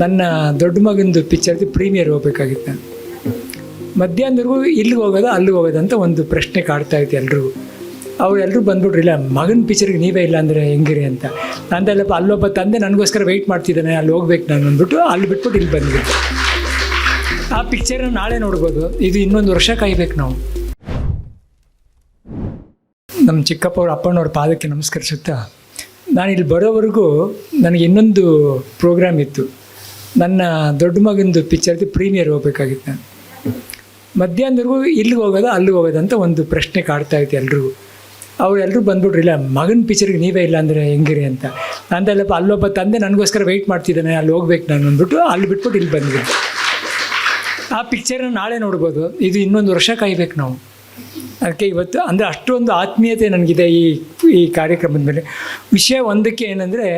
ನನ್ನ ದೊಡ್ಡ ಮಗನದು ಪಿಕ್ಚರ್ದು ಪ್ರೀಮಿಯರ್ ಹೋಗ್ಬೇಕಾಗಿತ್ತು. ನಾನು ಮಧ್ಯಾಹ್ನದವರೆಗೂ ಇಲ್ಲಿಗೆ ಹೋಗೋದ, ಅಲ್ಲಿಗೆ ಹೋಗೋದು ಅಂತ ಒಂದು ಪ್ರಶ್ನೆ ಕಾಡ್ತಾ ಇತ್ತು ಎಲ್ರಿಗೂ. ಅವ್ರು ಎಲ್ಲರೂ ಬಂದ್ಬಿಟ್ರು, ಇಲ್ಲ, ಮಗನ ಪಿಕ್ಚರ್ಗೆ ನೀವೇ ಇಲ್ಲ ಅಂದರೆ ಹೆಂಗಿರಿ ಅಂತ. ನಂದಲ್ಲಪ್ಪ ಅಲ್ಲೊಬ್ಬ ತಂದೆ ನನಗೋಸ್ಕರ ವೆಯ್ಟ್ ಮಾಡ್ತಿದ್ದಾನೆ, ಅಲ್ಲಿ ಹೋಗ್ಬೇಕು ನಾನು ಅಂದ್ಬಿಟ್ಟು ಅಲ್ಲಿ ಬಿಟ್ಬಿಟ್ಟು ಇಲ್ಲಿ ಬಂದ್ವಿ. ಆ ಪಿಕ್ಚರ್ನ ನಾಳೆ ನೋಡ್ಬೋದು. ಇದು ಇನ್ನೊಂದು ವರ್ಷ ಕಾಯ್ಬೇಕು ನಾವು. ನಮ್ಮ ಚಿಕ್ಕಪ್ಪ ಅವ್ರ ಅಪ್ಪನವ್ರ ಪಾದಕ್ಕೆ ನಮಸ್ಕರಿಸುತ್ತಾ ನಾನು ಇಲ್ಲಿ ಬರೋವರೆಗೂ ನನಗೆ ಇನ್ನೊಂದು ಪ್ರೋಗ್ರಾಮ್ ಇತ್ತು. ನನ್ನ ದೊಡ್ಡ ಮಗನದು ಪಿಕ್ಚರ್ದು ಪ್ರೀಮಿಯರ್ ಹೋಗ್ಬೇಕಾಗಿತ್ತು ನಾನು. ಮಧ್ಯಾಹ್ನವರೆಗೂ ಇಲ್ಲಿಗೆ ಹೋಗೋದ, ಅಲ್ಲಿಗೆ ಹೋಗೋದ ಅಂತ ಒಂದು ಪ್ರಶ್ನೆ ಕಾಡ್ತಾ ಇತ್ತು ಎಲ್ರಿಗೂ. ಅವ್ರು ಎಲ್ಲರೂ ಬಂದ್ಬಿಟ್ರು, ಇಲ್ಲ, ಮಗನ ಪಿಕ್ಚರ್ಗೆ ನೀವೇ ಇಲ್ಲ ಅಂದರೆ ಹೆಂಗಿರಿ ಅಂತ. ನಂದಲ್ಲಪ್ಪ ಅಲ್ಲೊಬ್ಬ ತಂದೆ ನನಗೋಸ್ಕರ ವೆಯ್ಟ್ ಮಾಡ್ತಿದ್ದಾನೆ, ಅಲ್ಲಿ ಹೋಗ್ಬೇಕು ನಾನು ಅಂದ್ಬಿಟ್ಟು ಅಲ್ಲಿ ಬಿಟ್ಬಿಟ್ಟು ಇಲ್ಲಿ ಬಂದ್ವಿ. ಆ ಪಿಕ್ಚರ್ನ ನಾಳೆ ನೋಡ್ಬೋದು. ಇದು ಇನ್ನೊಂದು ವರ್ಷ ಕಾಯ್ಬೇಕು ನಾವು. ಅದಕ್ಕೆ ಇವತ್ತು, ಅಂದರೆ ಅಷ್ಟೊಂದು ಆತ್ಮೀಯತೆ ನನಗಿದೆ ಈ ಈ ಕಾರ್ಯಕ್ರಮದ ಮೇಲೆ. ವಿಷಯ ಒಂದಕ್ಕೆ ಏನಂದರೆ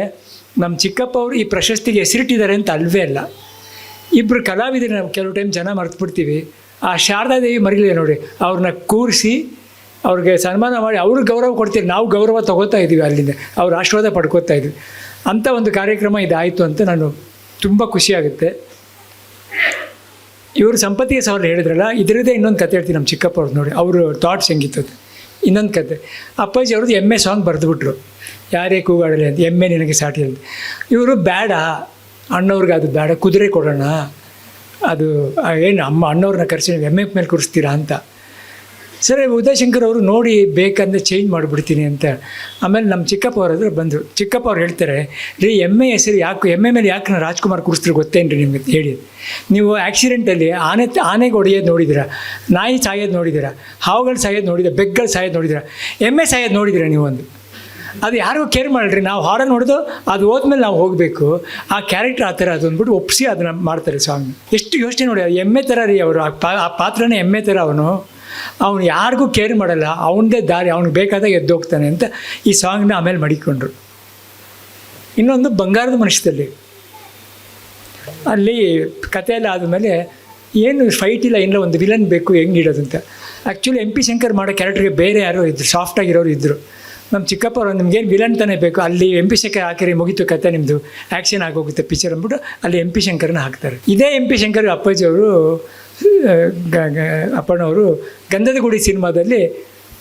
ನಮ್ಮ ಚಿಕ್ಕಪ್ಪ ಅವರು ಈ ಪ್ರಶಸ್ತಿಗೆ ಹೆಸರಿಟ್ಟಿದ್ದಾರೆ ಅಂತ ಅಲ್ವೇ ಅಲ್ಲ. ಇಬ್ಬರು ಕಲಾವಿದರು ನಾವು ಕೆಲವು ಟೈಮ್ ಜನ ಮರ್ತ್ಬಿಡ್ತೀವಿ. ಆ ಶಾರದಾದೇವಿ ಮರಿಲಿದೆ ನೋಡಿ ಅವ್ರನ್ನ ಕೂರಿಸಿ ಅವ್ರಿಗೆ ಸನ್ಮಾನ ಮಾಡಿ ಅವ್ರಿಗೆ ಗೌರವ ಕೊಡ್ತೀವಿ ನಾವು ಗೌರವ ತಗೋತಾ ಇದ್ದೀವಿ ಅಲ್ಲಿಂದ. ಅವ್ರ ಆಶೀರ್ವಾದ ಪಡ್ಕೋತಾ ಇದ್ವಿ. ಅಂಥ ಒಂದು ಕಾರ್ಯಕ್ರಮ ಇದಾಯಿತು ಅಂತ ನಾನು ತುಂಬ ಖುಷಿಯಾಗುತ್ತೆ ಇವರು ಸಂಪತ್ತಿಗೆ ಸವಾಲು ಹೇಳಿದ್ರಲ್ಲ ಇದರದೇ ಇನ್ನೊಂದು ಕತೆ ಹೇಳ್ತೀನಿ ನಮ್ಮ ಚಿಕ್ಕಪ್ಪ ಅವ್ರದ್ದು ನೋಡಿ, ಅವರು ಥಾಟ್ಸ್ ಹೆಂಗಿತ್ತು ಇನ್ನೊಂದು ಕತೆ. ಅಪ್ಪಾಜಿ ಅವ್ರದ್ದು ಎಮ್ಮೆ ಸಾಂಗ್ ಬರೆದುಬಿಟ್ರು. ಯಾರೇ ಕೂಗಾಡಲಿ ಅಂತ, ಎಮ್ಮೆ ನಿನಗೆ ಸಾಟಿ ಅಂತ. ಇವರು ಬೇಡ ಅಣ್ಣವ್ರಿಗೆ ಅದು ಬೇಡ ಕುದುರೆ ಕೊಡೋಣ. ಅದು ಏನು ಅಮ್ಮ ಅಣ್ಣವ್ರನ್ನ ಕರೆಸಿ ಎಮ್ಮೆ ಮೇಲೆ ಕೂರಿಸ್ತೀರಾ ಅಂತ. ಸರಿ ಉದಯಶಂಕರ್ ಅವರು ನೋಡಿ ಬೇಕಂದ್ರೆ ಚೇಂಜ್ ಮಾಡಿಬಿಡ್ತೀನಿ ಅಂತ. ಆಮೇಲೆ ನಮ್ಮ ಚಿಕ್ಕಪ್ಪ ಅವ್ರ ಹತ್ರ ಬಂದರು. ಚಿಕ್ಕಪ್ಪ ಅವ್ರು ಹೇಳ್ತಾರೆ, ರೀ ಎಮ್ಮೆ ಹೆಸರು ಯಾಕೆ ಎಮ್ಮೆ ಮೇಲೆ ಯಾಕೆ ನಾನು ರಾಜ್ಕುಮಾರ್ ಕೂರಿಸ್ತೀರಿ ಗೊತ್ತೇನ್ರಿ ನಿಮಗೆ ಹೇಳಿ. ನೀವು ಆ್ಯಕ್ಸಿಡೆಂಟಲ್ಲಿ ಆನೆ, ಆನೆಗೆ ಹೊಡೆಯೋದು ನೋಡಿದ್ದೀರಾ ನಾಯಿ ಸಾಯೋದು ನೋಡಿದ್ದೀರಾ ಹಾವುಗಳು ಸಾಯೋದು ನೋಡಿದ್ದೀರಾ ಬೆಗ್ಗಳು ಸಾಯೋದು ನೋಡಿದ್ದೀರಾ ಎ ಸಾಯೋದು ನೋಡಿದ್ದೀರಾ ನೀವೊಂದು ಅದು ಯಾರಿಗೂ ಕೇರ್ ಮಾಡ್ರಿ, ನಾವು ಹಾರನ್ ಹೊಡೆದು ಅದು ಹೋದ್ಮೇಲೆ ನಾವು ಹೋಗಬೇಕು. ಆ ಕ್ಯಾರೆಕ್ಟರ್ ಆ ಥರ ಅದು ಅಂದ್ಬಿಟ್ಟು ಒಪ್ಪಿಸಿ ಅದನ್ನು ಮಾಡ್ತಾರೆ ಸಾಂಗ್ ಎಷ್ಟು ಯೋಚನೆ ನೋಡಿ ಎಮ್ಮೆ ಥರ ರೀ ಅವರು, ಆ ಪಾತ್ರನೇ ಎಮ್ಮೆ ಥರ ಅವನು. ಅವನು ಯಾರಿಗೂ ಕೇರ್ ಮಾಡಲ್ಲ. ಅವನದೇ ದಾರಿ, ಅವ್ನಿಗೆ ಬೇಕಾದಾಗ ಎದ್ದು ಹೋಗ್ತಾನೆ ಅಂತ ಈ ಸಾಂಗ್ನ ಆಮೇಲೆ ಮಡಿಕೊಂಡ್ರು. ಇನ್ನೊಂದು ಬಂಗಾರದ ಮನುಷ್ಯದಲ್ಲಿ ಅಲ್ಲಿ ಕಥೆಯೆಲ್ಲ ಆದಮೇಲೆ ಏನು ಫೈಟ್ ಇಲ್ಲ ಇಲ್ಲ ಒಂದು ವಿಲನ್ ಬೇಕು, ಹೆಂಗೆ ಇಡೋದು ಅಂತ. ಆ್ಯಕ್ಚುಲಿ ಎಂ ಪಿ ಶಂಕರ್ ಮಾಡೋ ಕ್ಯಾರೆಕ್ಟರ್ಗೆ ಬೇರೆ ಯಾರೋ ಇದ್ರು ಸಾಫ್ಟಾಗಿರೋರು ಇದ್ದರು ನಮ್ಮ ಚಿಕ್ಕಪ್ಪ ಚಿಕ್ಕಪ್ಪರು ನಿಮ್ಗೇನು ವಿಲನ್ ತಾನೇ ಬೇಕು, ಅಲ್ಲಿ ಎಂ ಪಿ ಶಂಕರ್ ಹಾಕಿರಿ ಮುಗಿತು ಕತೆ ನಿಮ್ಮದು ಆ್ಯಕ್ಷನ್ ಆಗೋಗುತ್ತೆ ಪಿಕ್ಚರ್ ಅಂದ್ಬಿಟ್ಟು ಅಲ್ಲಿ ಎಂ ಪಿ ಶಂಕರ್ನ ಹಾಕ್ತಾರೆ. ಇದೇ ಎಂ ಪಿ ಶಂಕರ್ ಅಪ್ಪಾಜಿ ಅವರು ಅಪ್ಪನವರು ಗಂಧದ ಗುಡಿ ಸಿನಿಮಾದಲ್ಲಿ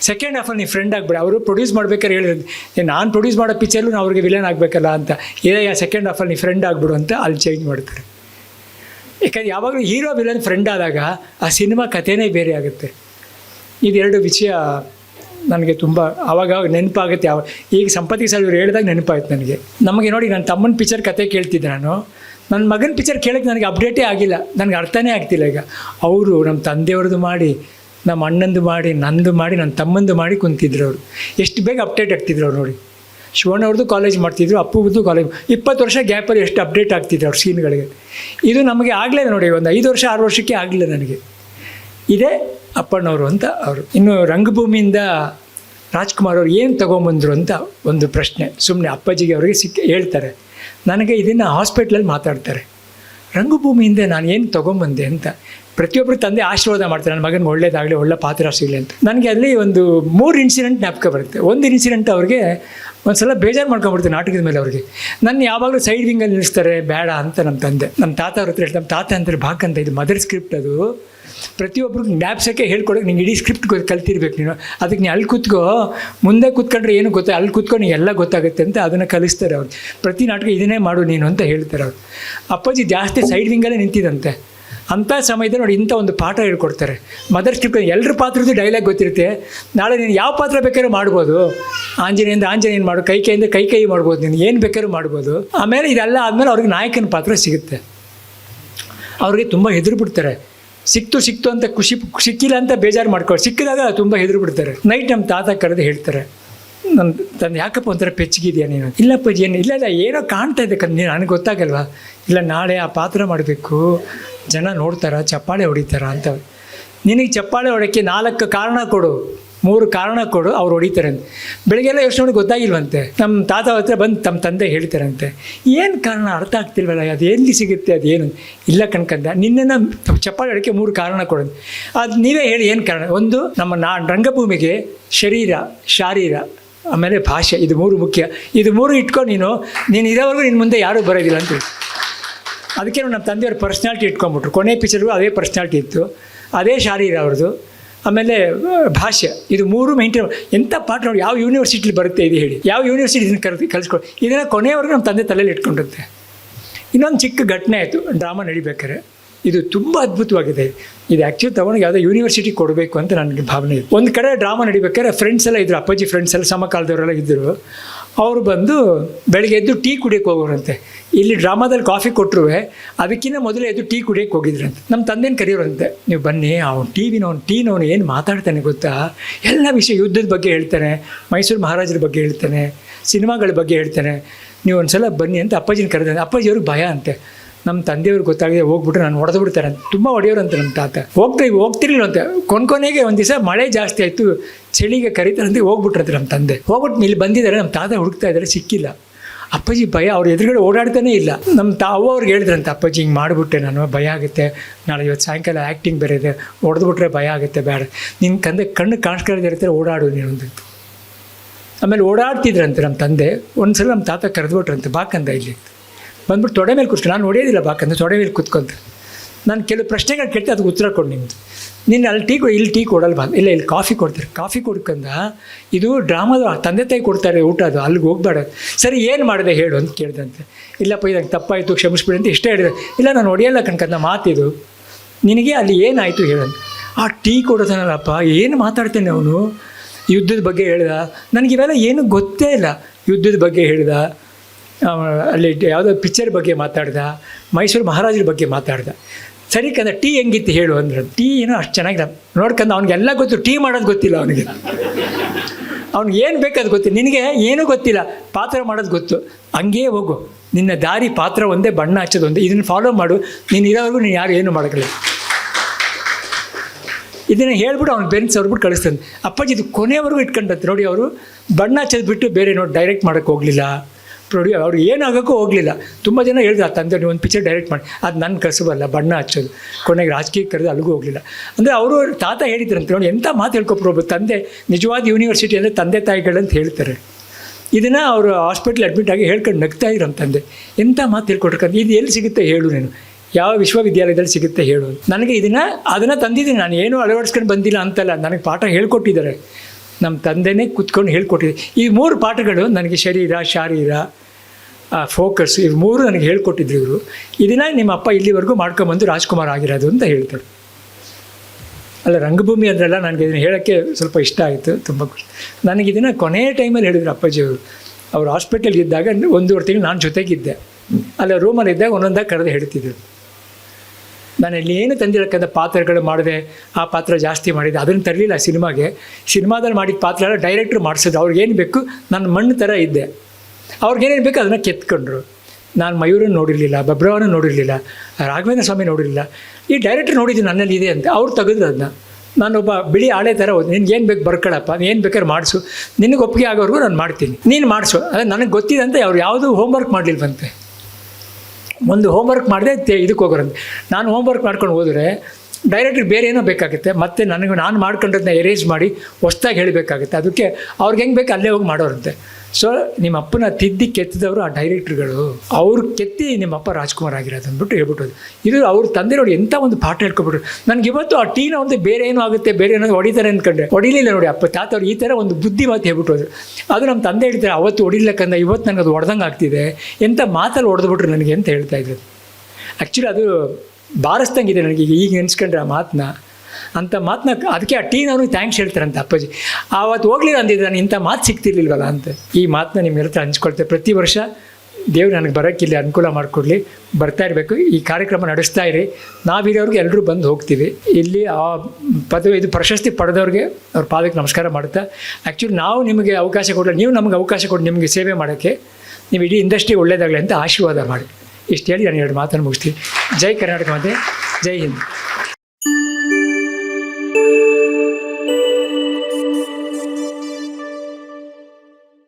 ಸೆಕೆಂಡ್ ಹಾಫಲ್ಲಿ ನೀವು ಫ್ರೆಂಡ್ ಆಗಿಬಿಡಿ ಅವರು ಪ್ರೊಡ್ಯೂಸ್ ಮಾಡ್ಬೇಕಾದ್ರೆ ಹೇಳಿದ್ರು ನಾನು ಪ್ರೊಡ್ಯೂಸ್ ಮಾಡೋ ಪಿಕ್ಚರ್ಲು ನಾವು ಅವ್ರಿಗೆ ವಿಲನ್ ಆಗಬೇಕಲ್ಲ ಅಂತ. ಏ ಸೆಕೆಂಡ್ ಹಾಫಲ್ಲಿ ನೀವು ಫ್ರೆಂಡ್ ಆಗಿಬಿಡು ಅಂತ ಅಲ್ಲಿ ಚೇಂಜ್ ಮಾಡ್ತಾರೆ. ಯಾಕಂದರೆ ಯಾವಾಗಲೂ ಹೀರೋ ವಿಲನ್ ಫ್ರೆಂಡ್ ಆದಾಗ ಆ ಸಿನಿಮಾ ಕಥೆನೇ ಬೇರೆ ಆಗುತ್ತೆ. ಇದೆರಡು ವಿಷಯ ನನಗೆ ತುಂಬ ಆವಾಗ ನೆನಪಾಗುತ್ತೆ. ಯಾವ ಈಗ ಸಂಪತ್ತಿ ಸರ್ ಇವ್ರು ಹೇಳಿದಾಗ ನೆನಪಾಯ್ತು ನನಗೆ. ನಮಗೆ ನೋಡಿ ನನ್ನ ತಮ್ಮನ ಪಿಕ್ಚರ್ ಕತೆ ಕೇಳ್ತಿದ್ದೆ ನಾನು. ನನ್ನ ಮಗನ ಪಿಕ್ಚರ್ ಕೇಳೋಕ್ಕೆ ನನಗೆ ಅಪ್ಡೇಟೇ ಆಗಿಲ್ಲ. ನನಗೆ ಅರ್ಥನೇ ಆಗ್ತಿಲ್ಲ ಈಗ. ಅವರು ನಮ್ಮ ತಂದೆಯವ್ರದ್ದು ಮಾಡಿ, ನಮ್ಮ ಅಣ್ಣಂದು ಮಾಡಿ, ನಂದು ಮಾಡಿ, ನನ್ನ ತಮ್ಮಂದು ಮಾಡಿ ಕುಂತಿದ್ರು ಅವರು. ಎಷ್ಟು ಬೇಗ ಅಪ್ಡೇಟ್ ಆಗ್ತಿದ್ರು ಅವ್ರು ನೋಡಿ. ಶಿವಣ್ಣವ್ರದ್ದು ಕಾಲೇಜ್ ಮಾಡ್ತಿದ್ರು ಅಪ್ಪುದು ಕಾಲೇಜ್ ಇಪ್ಪತ್ತು ವರ್ಷ ಗ್ಯಾಪಲ್ಲಿ ಎಷ್ಟು ಅಪ್ಡೇಟ್ ಆಗ್ತಿದ್ರು ಅವ್ರ ಸೀನ್ಗಳಿಗೆ ಇದು ನಮಗೆ ಆಗಲೇ ನೋಡಿ, ಒಂದು ಐದು ವರ್ಷ, ಆರು ವರ್ಷಕ್ಕೆ ಆಗಲಿಲ್ಲ ನನಗೆ. ಇದೇ ಅಪ್ಪಣ್ಣವರು ಅಂತ ಅವರು. ಇನ್ನು ರಂಗಭೂಮಿಯಿಂದ ರಾಜ್ಕುಮಾರ್ ಅವರು ಏನು ತೊಗೊಂಬಂದರು ಅಂತ ಒಂದು ಪ್ರಶ್ನೆ. ಸುಮ್ಮನೆ ಅಪ್ಪಾಜಿಗೆ ಅವರಿಗೆ ಸಿಕ್ಕ ಹೇಳ್ತಾರೆ. ನನಗೆ ಇದನ್ನು ಹಾಸ್ಪಿಟ್ಲಲ್ಲಿ ಮಾತಾಡ್ತಾರೆ. ರಂಗಭೂಮಿಯಿಂದ ನಾನು ಏನು ತೊಗೊಂಬಂದೆ ಅಂತ ಪ್ರತಿಯೊಬ್ಬರು ತಂದೆ ಆಶೀರ್ವಾದ ಮಾಡ್ತಾರೆ. ನನ್ನ ಮಗನ ಒಳ್ಳೇದಾಗಲಿ, ಒಳ್ಳೆ ಪಾತ್ರ ಸಿಗಲಿ ಅಂತ. ನನಗೆ ಅಲ್ಲಿ ಒಂದು ಮೂರು ಇನ್ಸಿಡೆಂಟ್ ಜ್ಞಾಪಕ ಬರುತ್ತೆ. ಒಂದು ಇನ್ಸಿಡೆಂಟ್ ಅವ್ರಿಗೆ ಒಂದು ಸಲ ಬೇಜಾರು ಮಾಡ್ಕೊಂಡ್ಬಿಡ್ತಾರೆ ನಾಟಕದ ಮೇಲೆ ಅವ್ರಿಗೆ. ನನ್ನ ಯಾವಾಗಲೂ ಸೈಡ್ ವಿಂಗಲ್ಲಿ ನಿಲ್ಲಿಸ್ತಾರೆ ಬೇಡ ಅಂತ ನಮ್ಮ ತಂದೆ. ನಮ್ಮ ತಾತ ಅವ್ರ ಹತ್ರ ನಮ್ಮ ತಾತ ಅಂತಾರೆ ಭಾಕ್ ಅಂತ ಇದು ಮದರ್ ಸ್ಕ್ರಿಪ್ಟ್ ಅದು. ಪ್ರತಿಯೊಬ್ಬರಿಗೆ ನ್ಯಾಪ್ಸಕ್ಕೆ ಹೇಳ್ಕೊಡೋಕೆ ನಿಂಗೆ ಇಡೀ ಸ್ಕ್ರಿಪ್ಟ್ ಕಲ್ತಿರ್ಬೇಕು ನೀನು. ಅದಕ್ಕೆ ನೀನು ಅಲ್ಲಿ ಕೂತ್ಕೋ. ಮುಂದೆ ಕೂತ್ಕೊಂಡ್ರೆ ಏನು ಗೊತ್ತಾ? ಅಲ್ಲಿ ಕೂತ್ಕೊಂಡು ಎಲ್ಲ ಗೊತ್ತಾಗುತ್ತೆ ಅಂತ ಅದನ್ನು ಕಲಿಸ್ತಾರೆ ಅವ್ರು. ಪ್ರತಿ ನಾಟಕ ಇದನ್ನೇ ಮಾಡು ನೀನು ಅಂತ ಹೇಳ್ತಾರೆ ಅವ್ರು. ಅಪ್ಪಾಜಿ ಜಾಸ್ತಿ ಸೈಡ್ ವಿಂಗಲ್ಲೇ ನಿಂತಿದಂತೆ ಅಂಥ ಸಮಯದಲ್ಲಿ ನೋಡಿ ಇಂಥ ಒಂದು ಪಾಠ ಹೇಳ್ಕೊಡ್ತಾರೆ. ಮದರ್ ಸ್ಕ್ರಿಪ್ಟ್ ಎಲ್ಲರ ಪಾತ್ರದ್ದು ಡೈಲಾಗ್ ಗೊತ್ತಿರುತ್ತೆ. ನಾಳೆ ನೀನು ಯಾವ ಪಾತ್ರ ಬೇಕಾದ್ರೂ ಮಾಡ್ಬೋದು. ಆಂಜನೇಯಿಂದ ಆಂಜನೇಯನ್ ಮಾಡು ಕೈ ಕೈಯಿಂದ ಕೈ ಕೈ ಮಾಡ್ಬೋದು ನೀನು, ಏನು ಬೇಕಾದ್ರೂ ಮಾಡ್ಬೋದು. ಆಮೇಲೆ ಇದೆಲ್ಲ ಆದಮೇಲೆ ಅವ್ರಿಗೆ ನಾಯಕನ ಪಾತ್ರ ಸಿಗುತ್ತೆ. ಅವ್ರಿಗೆ ತುಂಬ ಹೆದರು ಬಿಡ್ತಾರೆ. ಸಿಕ್ತು ಸಿಕ್ತು ಅಂತ ಖುಷಿ, ಸಿಕ್ಕಿಲ್ಲ ಅಂತ ಬೇಜಾರು ಮಾಡ್ಕೊಳ್ಳಿ, ಸಿಕ್ಕಿದಾಗ ತುಂಬ ಹೆದರು ಬಿಡ್ತಾರೆ. ನೈಟ್ ನಮ್ಮ ತಾತ ಕರೆದು ಹೇಳ್ತಾರೆ ನನ್ನ ತನ್ನ ಯಾಕಪ್ಪ ಒಂಥರ ಪೆಚ್ಚಿಗಿದೆಯಾ ನೀನು? ಇಲ್ಲಪ್ಪ ಏನು, ಇಲ್ಲ ಇಲ್ಲ, ಏನೋ ಕಾಣ್ತಾ ಇದೆ ಕಣ್, ನೀನು, ನನಗೆ ಗೊತ್ತಾಗಲ್ವಾ? ಇಲ್ಲ, ನಾಳೆ ಆ ಪಾತ್ರ ಮಾಡಬೇಕು. ಜನ ನೋಡ್ತಾರ, ಚಪ್ಪಾಳೆ ಹೊಡಿತಾರ ಅಂತ ನಿನಗೆ ಚಪ್ಪಾಳೆ ಹೊಡೋಕ್ಕೆ ನಾಲ್ಕು ಕಾರಣ ಕೊಡು, ಮೂರು ಕಾರಣ ಕೊಡು, ಅವ್ರು ಹೊಡಿತಾರೆ ಅಂತ. ಬೆಳಗ್ಗೆಲ್ಲ ಯೋಚನೆ ಗೊತ್ತಾಗಿಲ್ವಂತೆ. ನಮ್ಮ ತಾತ ಹತ್ರ ಬಂದು ತಮ್ಮ ತಂದೆ ಹೇಳ್ತಾರಂತೆ, ಏನು ಕಾರಣ? ಅರ್ಥ ಆಗ್ತಿಲ್ವಲ್ಲ, ಅದು ಎಲ್ಲಿ ಸಿಗುತ್ತೆ ಅದೇನು ಇಲ್ಲ ಕಣ್ಕಂದ, ನಿನ್ನನ್ನು ಚಪ್ಪಾಳೆ ಹೊಡೋಕ್ಕೆ ಮೂರು ಕಾರಣ ಕೊಡು. ಅದು ನೀವೇ ಹೇಳಿ ಏನು ಕಾರಣ. ಒಂದು, ನಮ್ಮ ನಾ, ರಂಗಭೂಮಿಗೆ ಶರೀರ, ಶಾರೀರ, ಆಮೇಲೆ ಭಾಷೆ, ಇದು ಮೂರು ಮುಖ್ಯ. ಇದು ಮೂರು ಇಟ್ಕೊಂಡು ನೀನು ನೀನು ಇರೋವರೆಗೂ ನಿನ್ನ ಮುಂದೆ ಯಾರೂ ಬರೋದಿಲ್ಲ ಅಂತ ಅದಕ್ಕೆ ನಮ್ಮ ತಂದೆಯವ್ರ ಪರ್ಸ್ನಾಲಿಟಿ ಇಟ್ಕೊಂಡ್ಬಿಟ್ರು. ಕೊನೆ ಪಿಕ್ಚರ್ಗೂ ಅದೇ ಪರ್ಸ್ನಾಲಿಟಿ ಇತ್ತು. ಅದೇ ಶಾರೀರ ಅವ್ರದ್ದು. ಆಮೇಲೆ ಭಾಷೆ ಇದು ಮೂರು ಮೈಂಟೈನ್ ಎಂಥ ಪಾಠ ನೋಡಿ ಯಾವ ಯೂನಿವರ್ಸಿಟಿಲಿ ಬರುತ್ತೆ ಇದು ಹೇಳಿ. ಯಾವ ಯೂನಿವರ್ಸಿಟಿ ಇದನ್ನು ಕರೆದು ಕಲಿಸ್ಕೊಡಿ ಇದನ್ನು ಕೊನೆಯವರೆಗೂ ನಮ್ಮ ತಂದೆ ತಲೆಯಲ್ಲಿ ಇಟ್ಕೊಂಡಿರುತ್ತೆ. ಇನ್ನೊಂದು ಚಿಕ್ಕ ಘಟನೆ ಆಯಿತು. ಡ್ರಾಮಾ ನಡಿಬೇಕಾರೆ ಇದು ತುಂಬ ಅದ್ಭುತವಾಗಿದೆ. ಇದು ಆ್ಯಕ್ಚುಲಿ ತಗೊಂಡು ಯಾವುದೋ ಯೂನಿವರ್ಸಿಟಿ ಕೊಡಬೇಕು ಅಂತ ನನಗೆ ಭಾವನೆ ಇದೆ. ಒಂದು ಕಡೆ ಡ್ರಾಮಾ ನಡಿಬೇಕಾದ್ರೆ ಫ್ರೆಂಡ್ಸ್ ಎಲ್ಲ ಇದ್ದರು ಅಪ್ಪಾಜಿ ಫ್ರೆಂಡ್ಸ್ ಎಲ್ಲ ಸಮಕಾಲದವರೆಲ್ಲ ಇದ್ದರು ಅವರು ಬಂದು ಬೆಳಗ್ಗೆ ಎದ್ದು ಟೀ ಕುಡಿಯೋಕೆ ಹೋಗೋರಂತೆ. ಇಲ್ಲಿ ಡ್ರಾಮಾದಲ್ಲಿ ಕಾಫಿ ಕೊಟ್ಟರು ಅದಕ್ಕಿಂತ ಮೊದಲೇ ಎದ್ದು ಟೀ ಕುಡಿಯೋಕೆ ಹೋಗಿದ್ರಂತೆ. ನಮ್ಮ ತಂದೆನ ಕರೆಯೋರಂತೆ ನೀವು ಬನ್ನಿ, ಅವ್ನು ಟಿ ವಿನವನು ಟೀನವನು ಏನು ಮಾತಾಡ್ತಾನೆ ಗೊತ್ತಾ? ಎಲ್ಲ ವಿಷಯ ಯುದ್ಧದ ಬಗ್ಗೆ ಹೇಳ್ತಾನೆ, ಮೈಸೂರು ಮಹಾರಾಜರ ಬಗ್ಗೆ ಹೇಳ್ತಾನೆ, ಸಿನಿಮಾಗಳ ಬಗ್ಗೆ ಹೇಳ್ತಾನೆ. ನೀವು ಒಂದು ಸಲ ಬನ್ನಿ ಅಂತ ಅಪ್ಪಾಜಿನ ಕರೆದ ಅಪ್ಪಾಜಿಯವ್ರಿಗೆ ಭಯ ಅಂತೆ. ನಮ್ಮ ತಂದೆಯವ್ರಿಗೆ ಗೊತ್ತಾಗಿದೆ ಹೋಗ್ಬಿಟ್ರೆ ನಾನು ಹೊಡೆದು ಬಿಡ್ತಾರೆ ಅಂತ ತುಂಬ ಹೊಡೆಯೋರಂತೆ ನಮ್ಮ ತಾತ. ಹೋಗ್ತಾ ಹೋಗ್ತಿರ್ಲಿಲ್ಲ ಅಂತ ಕೊನೆಗೆ ಒಂದು ದಿವಸ ಮಳೆ ಜಾಸ್ತಿ ಆಯಿತು, ಚಳಿಗೆ ಕರೀತಾರಂತೆ ಹೋಗ್ಬಿಟ್ರಂತೆ ನಮ್ಮ ತಂದೆ. ಹೋಗ್ಬಿಟ್ಟು ಇಲ್ಲಿ ಬಂದಿದ್ದಾರೆ ನಮ್ಮ ತಾತ ಹುಡುಕ್ತಾ ಇದ್ದಾರೆ, ಸಿಕ್ಕಿಲ್ಲ. ಅಪ್ಪಾಜಿ ಭಯ, ಅವ್ರ ಎದುರುಗಡೆ ಓಡಾಡ್ತಾನೆ ಇಲ್ಲ. ನಮ್ಮ ತಾವು ಅವ್ರಿಗೆ ಹೇಳಿದ್ರಂತೆ, ಅಪ್ಪಾಜಿ ಹಿಂಗೆ ಮಾಡಿಬಿಟ್ಟೆ, ನಾನು ಭಯ ಆಗುತ್ತೆ. ನಾಳೆ ಇವತ್ತು ಸಾಯಂಕಾಲ ಆ್ಯಕ್ಟಿಂಗ್ ಬೇರೆ ಇದೆ. ಹೊಡೆದ್ಬಿಟ್ರೆ ಭಯ ಆಗುತ್ತೆ, ಬೇಡ. ನಿನ್ನ ಕಂದೆ ಕಣ್ಣು ಕಾಣಿಸ್ಕೊಳ್ಳೋದು ಇರ್ತಾರೆ, ಓಡಾಡು ನೀನು ಒಂದು ಆಮೇಲೆ ಓಡಾಡ್ತಿದ್ರಂತೆ ನಮ್ಮ ತಂದೆ. ಒಂದು ಸಲ ನಮ್ಮ ತಾತ ಕರೆದ್ಬಿಟ್ರಂತೆ ಬಾಕಂದ ಇಲ್ಲಿ. ಬಂದ್ಬಿಟ್ಟು ತೊಡೆ ಮೇಲೆ ಕೂತ್ಕೊಂಡು ನಾನು ಹೊಡೆಯೋದಿಲ್ಲ ಬಾಕಂದ್ರೆ ತೊಡೆ ಮೇಲೆ ಕೂತ್ಕೊಂತ ನಾನು ಕೆಲವು ಪ್ರಶ್ನೆಗಳು ಕೇಳ್ತೆ, ಅದಕ್ಕೆ ಉತ್ತರ ಕೊಡು ನಿಮ್ಮದು ನೀನು ಅಲ್ಲಿ ಟೀ ಇಲ್ಲಿ ಟೀ ಕೊಡಲ್ಲ ಬಾ ಇಲ್ಲ, ಇಲ್ಲಿ ಕಾಫಿ ಕೊಡ್ತಾರೆ. ಕಾಫಿ ಕೊಡ್ಕಂದ ಇದು ಡ್ರಾಮಾದ ತಂದೆ ತಾಯಿ ಕೊಡ್ತಾರೆ ಊಟ ಅದು, ಅಲ್ಲಿಗೆ ಹೋಗ್ಬೇಡ. ಸರಿ, ಏನು ಮಾಡಿದೆ ಹೇಳು ಅಂತ ಕೇಳಿದಂತೆ. ಇಲ್ಲಪ್ಪ, ಇದಂಗೆ ತಪ್ಪಾಯಿತು, ಕ್ಷಮಿಸ್ಬಿಡಿ ಅಂತ ಇಷ್ಟೇ ಹೇಳಿದೆ. ಇಲ್ಲ, ನಾನು ಹೊಡೆಯಲ್ಲ ಕಣ್ಕಂದ ಮಾತಿದು. ನಿನಗೆ ಅಲ್ಲಿ ಏನಾಯಿತು ಹೇಳಂತ ಆ ಟೀ ಕೊಡೋದನಲ್ಲಪ್ಪ ಏನು ಮಾತಾಡ್ತಾನೆ ಅವನು? ಯುದ್ಧದ ಬಗ್ಗೆ ಹೇಳ್ದ. ನನಗೆ ಇವೆಲ್ಲ ಏನೂ ಗೊತ್ತೇ ಇಲ್ಲ. ಯುದ್ಧದ ಬಗ್ಗೆ ಹೇಳ್ದ. ಅಲ್ಲಿ ಯಾವುದೋ ಪಿಕ್ಚರ್ ಬಗ್ಗೆ ಮಾತಾಡ್ದ, ಮೈಸೂರು ಮಹಾರಾಜರ ಬಗ್ಗೆ ಮಾತಾಡ್ದ. ಸರಿ ಕಂದ, ಟೀ ಹೆಂಗಿತ್ತು ಹೇಳು ಅಂದ್ರೆ, ಟೀ ಏನೋ ಅಷ್ಟು ಚೆನ್ನಾಗಿಲ್ಲ ನೋಡ್ಕಂದ ಅವ್ನಿಗೆಲ್ಲ ಗೊತ್ತು, ಟೀ ಮಾಡೋದು ಗೊತ್ತಿಲ್ಲ ಅವನಿಗೆ. ಅವ್ನಿಗೆ ಏನು ಬೇಕದು ಗೊತ್ತಿಲ್ಲ ನಿನಗೆ ಏನೂ ಗೊತ್ತಿಲ್ಲ, ಪಾತ್ರ ಮಾಡೋದು ಗೊತ್ತು. ಹಂಗೇ ಹೋಗು, ನಿನ್ನ ದಾರಿ ಪಾತ್ರ ಒಂದೇ, ಬಣ್ಣ ಹಚ್ಚೋದು ಒಂದೇ, ಇದನ್ನು ಫಾಲೋ ಮಾಡು. ನೀನು ಇರೋವರೆಗೂ ನೀನು ಯಾರು ಏನು ಮಾಡೋಕ್ಕಿಲ್ಲ. ಇದನ್ನು ಹೇಳ್ಬಿಟ್ಟು ಅವ್ನು ಬೆನ್ ಸರ್ಬಿಟ್ಟು ಕಳಿಸ್ತಾನೆ. ಅಪ್ಪಾಜಿ, ಇದು ಕೊನೆಯವರೆಗೂ ಇಟ್ಕೊಂಡಂತೆ. ನೋಡಿ ಅವರು, ಬಣ್ಣ ಹಚ್ಚೋದು ಬಿಟ್ಟು ಬೇರೆ ನೋಡಿ ಡೈರೆಕ್ಟ್ ಮಾಡೋಕ್ಕೆ ಹೋಗಲಿಲ್ಲ. ಪ್ರೊಡ್ಯೂ ಅವ್ರಿಗೆ ಏನಾಗೋಕ್ಕೂ ಹೋಗಲಿಲ್ಲ. ತುಂಬ ಜನ ಹೇಳಿದ್ರು ಆ ತಂದೆ ಒಂದು ಪಿಕ್ಚರ್ ಡೈರೆಕ್ಟ್ ಮಾಡಿ. ಅದು ನನ್ನ ಕಸಬಲ್ಲ ಬಣ್ಣ ಹಚ್ಚೋದು. ಕೊನೆಗೆ ರಾಜಕೀಯ ಕರೆದು ಅಲ್ಲಿಗೂ ಹೋಗಲಿಲ್ಲ. ಅಂದರೆ ಅವರು ತಾತ ಹೇಳಿದ್ರಂತೆ ನೋಡಿ ಎಂಥ ಮಾತು ಹೇಳ್ಕೊಬ್ರು ಒಬ್ಬ ತಂದೆ, ನಿಜವಾದ ಯೂನಿವರ್ಸಿಟಿ ಅಂದರೆ ತಂದೆ ತಾಯಿಗಳಂತ ಹೇಳ್ತಾರೆ. ಇದನ್ನು ಅವರು ಹಾಸ್ಪಿಟ್ಲ್ ಅಡ್ಮಿಟ್ ಆಗಿ ಹೇಳ್ಕೊಂಡು ನಗ್ತಾ ಅಂತ ತಂದೆ. ಎಂಥ ಮಾತು ಹೇಳ್ಕೊಟ್ರು? ಇದು ಎಲ್ಲಿ ಸಿಗುತ್ತೆ ಹೇಳು ನೀನು. ಯಾವ ವಿಶ್ವವಿದ್ಯಾಲಯದಲ್ಲಿ ಸಿಗುತ್ತೆ ಹೇಳು ನನಗೆ ಇದನ್ನು, ಅದನ್ನು ತಂದಿದ್ದೀನಿ ನಾನು. ಏನೂ ಅಳವಡಿಸ್ಕೊಂಡು ಬಂದಿಲ್ಲ ಅಂತಲ್ಲ. ನನಗೆ ಪಾಠ ಹೇಳ್ಕೊಟ್ಟಿದ್ದಾರೆ. ನಮ್ಮ ತಂದೆನೇ ಕುತ್ಕೊಂಡು ಹೇಳ್ಕೊಟ್ಟಿದ್ದೆ ಈ ಮೂರು ಪಾಠಗಳು ನನಗೆ ಶರೀರ, ಶಾರೀರ ಫೋಕಸ್ ಇವು ಮೂರು ನನಗೆ ಹೇಳ್ಕೊಟ್ಟಿದ್ರು ಇವರು. ಇದನ್ನ ನಿಮ್ಮ ಅಪ್ಪ ಇಲ್ಲಿವರೆಗೂ ಮಾಡ್ಕೊಂಬಂದು ರಾಜ್ಕುಮಾರ್ ಆಗಿರೋದು ಅಂತ ಹೇಳ್ತಾರೆ. ಅಲ್ಲ, ರಂಗಭೂಮಿ ಅಂದ್ರಲ್ಲ ನನಗೆ ಇದನ್ನು ಹೇಳೋಕ್ಕೆ ಸ್ವಲ್ಪ ಇಷ್ಟ ಆಯಿತು, ತುಂಬ ಖುಷಿ. ನನಗೆ ಇದನ್ನು ಕೊನೆಯ ಟೈಮಲ್ಲಿ ಹೇಳಿದ್ರು ಅಪ್ಪಾಜಿಯವರು ಅವ್ರು. ಹಾಸ್ಪಿಟಲ್ಗೆ ಇದ್ದಾಗ ಒಂದೂವರೆ ತಿಂಗಳು ನಾನು ಜೊತೆಗಿದ್ದೆ. ಅಲ್ಲ ರೂಮಲ್ಲಿ ಇದ್ದಾಗ ಒಂದೊಂದಾಗಿ ಕರೆದು ಹೇಳ್ತಿದ್ರು. ನಾನು ಇಲ್ಲಿ ಏನು ತಂದಿರಕ್ಕಂಥ ಪಾತ್ರಗಳು ಮಾಡಿದೆ, ಆ ಪಾತ್ರ ಜಾಸ್ತಿ ಮಾಡಿದೆ, ಅದನ್ನು ತರಲಿಲ್ಲ ಸಿನಿಮಾಗೆ. ಸಿನಿಮಾದಲ್ಲಿ ಮಾಡಿದ ಪಾತ್ರ ಎಲ್ಲ ಡೈರೆಕ್ಟ್ರು ಮಾಡಿಸೋದು ಅವ್ರಿಗೇನು ಬೇಕು, ನನ್ನ ಮಣ್ಣು ಥರ ಇದ್ದೆ. ಅವ್ರಿಗೇನೇನು ಬೇಕು ಅದನ್ನು ಕೆತ್ಕೊಂಡ್ರು. ನಾನು ಮಯೂರನ್ನು ನೋಡಿರಲಿಲ್ಲ ಬಬ್ರವನ ನೋಡಿರಲಿಲ್ಲ, ರಾಘವೇಂದ್ರ ಸ್ವಾಮಿ ನೋಡಿರಲಿಲ್ಲ. ಈ ಡೈರೆಕ್ಟ್ರ್ ನೋಡಿದ್ದು ನನ್ನಲ್ಲಿ ಇದೆ ಅಂತ ಅವ್ರು ತೆಗೆದ್ರು ಅದನ್ನ. ನಾನೊಬ್ಬ ಬಿಳಿ ಆಳೆ ಥರ ಹೋದ್, ನಿನ್ಗೆ ಏನು ಬೇಕು ಬರ್ಕೊಳಪ್ಪ ಏನು ಬೇಕಾದ್ರೆ ಮಾಡಿಸು. ನಿನಗೆ ಒಪ್ಪಿಗೆ ಆಗೋವರೆಗೂ ನಾನು ಮಾಡ್ತೀನಿ. ನೀನು ಮಾಡಿಸು. ಅದೇ ನನಗೆ ಗೊತ್ತಿದೆ ಅಂತ ಅವ್ರು ಯಾವುದೂ ಹೋಮ್ವರ್ಕ್ ಮಾಡಲಿಲ್ವಂತೆ. ಒಂದು ಹೋಮ್ವರ್ಕ್ ಮಾಡಿದೆ ತೆ ಇದಕ್ಕೆ ಹೋಗೋರಂತೆ. ನಾನು ಹೋಮ್ವರ್ಕ್ ಮಾಡ್ಕೊಂಡು ಹೋದರೆ ಡೈರೆಕ್ಟ್ರಿಗೆ ಬೇರೆ ಏನೋ ಬೇಕಾಗುತ್ತೆ, ಮತ್ತೆ ನನಗೆ, ನಾನು ಮಾಡ್ಕೊಂಡದನ್ನ ಎರೇಂಜ್ ಮಾಡಿ ಹೊಸ್ದಾಗಿ ಹೇಳಬೇಕಾಗುತ್ತೆ. ಅದಕ್ಕೆ ಅವ್ರಿಗೆ ಹೆಂಗೆ ಬೇಕು ಅಲ್ಲೇ ಹೋಗಿ ಮಾಡೋರಂತೆ. ಸೊ ನಿಮ್ಮ ಅಪ್ಪನ ತಿದ್ದಿ ಕೆತ್ತಿದವರು ಆ ಡೈರೆಕ್ಟ್ರುಗಳು ಅವ್ರು ಕೆತ್ತಿ ನಿಮ್ಮ ಅಪ್ಪ ರಾಜ್ಕುಮಾರ್ ಆಗಿರೋದು ಅಂದ್ಬಿಟ್ಟು ಹೇಳ್ಬಿಟ್ಟು ಇದು ಅವ್ರ ತಂದೆ ನೋಡಿ ಎಂಥ ಒಂದು ಪಾಠ ಹೇಳ್ಕೊಬಿಟ್ರು. ನನಗೆ ಇವತ್ತು ಆ ಟೀನ ಒಂದು ಬೇರೆ ಏನೂ ಆಗುತ್ತೆ, ಬೇರೆ ಏನೋ ಹೊಡಿತಾರೆ ಅಂದ್ಕೊಂಡ್ರೆ ಹೊಡಿಲಿಲ್ಲ ನೋಡಿ ಅಪ್ಪ ತಾತ ಅವ್ರು ಈ ಥರ ಒಂದು ಬುದ್ಧಿ ಮಾತು ಹೇಳ್ಬಿಟ್ಟು ಅದು ನಮ್ಮ ತಂದೆ ಹೇಳ್ತಾರೆ, ಅವತ್ತು ಹೊಡಿಲಿಕ್ಕಂದ ಇವತ್ತು ನನಗೆ ಅದು ಹೊಡೆದಂಗೆ ಆಗ್ತಿದೆ. ಎಂಥ ಮಾತಲ್ಲಿ ಹೊಡೆದ್ಬಿಟ್ರು ನನಗೆ? ಅಂತ ಹೇಳ್ತಾ ಇದ್ರು. ಆ್ಯಕ್ಚುಲಿ ಅದು ಬಾರಿಸ್ದಂಗಿದೆ ನನಗೆ ಈಗ ಈಗ ನೆನ್ಸ್ಕೊಂಡ್ರೆ ಆ ಮಾತನ್ನ ಅಂಥ ಮಾತನ್ನ ಅದಕ್ಕೆ ಆ ಟೀನ್ ಅವ್ರಿಗೆ ಥ್ಯಾಂಕ್ಸ್ ಹೇಳ್ತಾರಂತೆ ಅಪ್ಪಾಜಿ. ಆವತ್ತು ಹೋಗ್ಲಿಲ್ಲ ಅಂದಿದ್ದೆ ನಾನು ಇಂಥ ಮಾತು ಸಿಗ್ತಿರ್ಲಿಲ್ವಲ್ಲ ಅಂತ. ಈ ಮಾತನ್ನ ನಿಮ್ಮ ಹತ್ರ ಹಂಚ್ಕೊಳ್ತೇವೆ ಪ್ರತಿ ವರ್ಷ ದೇವ್ರು ನನಗೆ ಬರೋಕ್ಕಿಲ್ಲಿ ಅನುಕೂಲ ಮಾಡಿಕೊಡ್ಲಿ. ಬರ್ತಾ ಇರಬೇಕು. ಈ ಕಾರ್ಯಕ್ರಮ ನಡೆಸ್ತಾ ಇರಿ. ನಾವಿರೋರಿಗೆ ಎಲ್ಲರೂ ಬಂದು ಹೋಗ್ತೀವಿ. ಇಲ್ಲಿ ಆ ಪದವಿ ಇದು ಪ್ರಶಸ್ತಿ ಪಡೆದವ್ರಿಗೆ ಅವ್ರ ಪಾದಕ್ಕೆ ನಮಸ್ಕಾರ ಮಾಡ್ತಾ ಆ್ಯಕ್ಚುಲಿ ನಾವು ನಿಮಗೆ ಅವಕಾಶ ಕೊಡಲಿ ನೀವು ನಮಗೆ ಅವಕಾಶ ಕೊಡಿ, ನಿಮಗೆ ಸೇವೆ ಮಾಡೋಕ್ಕೆ. ನೀವು ಇಡೀ ಇಂಡಸ್ಟ್ರಿ ಒಳ್ಳೇದಾಗಲಿ ಅಂತ ಆಶೀರ್ವಾದ ಮಾಡಿ. ಇಷ್ಟು ಹೇಳಿ ನಾನು ಎರಡು ಮಾತನ್ನು ಮುಗಿಸ್ತೀನಿ. ಜೈ ಕರ್ನಾಟಕ ಮತ್ತೆ ಜೈ ಹಿಂದ್.